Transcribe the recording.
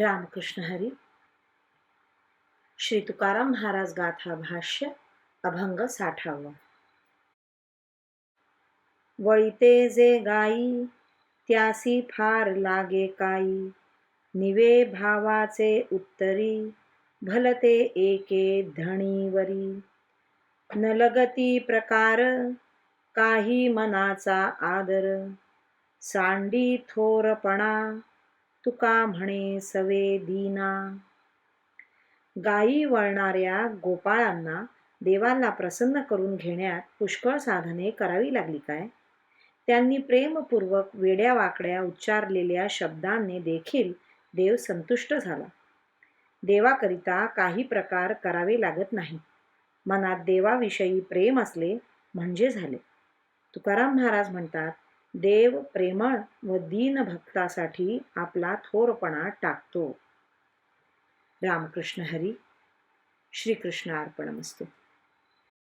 रामकृष्ण हरी। श्री तुकाराम महाराज गाथा भाष्य अभंग साठावा। वळीते जे गाई त्यासी फार लागे काई। निवे भावाचे उत्तरी भलते एके धणीवरी न लगती प्रकार काही मनाचा आदर। सांडी थोरपणा तुका म्हणे सवे दीना. गायी वळणाऱ्या गोपाळांना देवाला प्रसन्न करून घेण्यात पुष्कळ साधने करावी लागली काय? त्यांनी प्रेमपूर्वक वेड्या वाकड्या उच्चारलेल्या शब्दांनी देखील देव संतुष्ट झाला. देवाकरिता काही प्रकार करावे लागत नाही. मनात देवाविषयी प्रेम असले म्हणजे झाले. तुकाराम महाराज म्हणतात देव प्रेमळ व दीन भक्तासाठी आपला थोरपणा टाकतो. रामकृष्ण हरी. श्रीकृष्ण अर्पणमस्तू.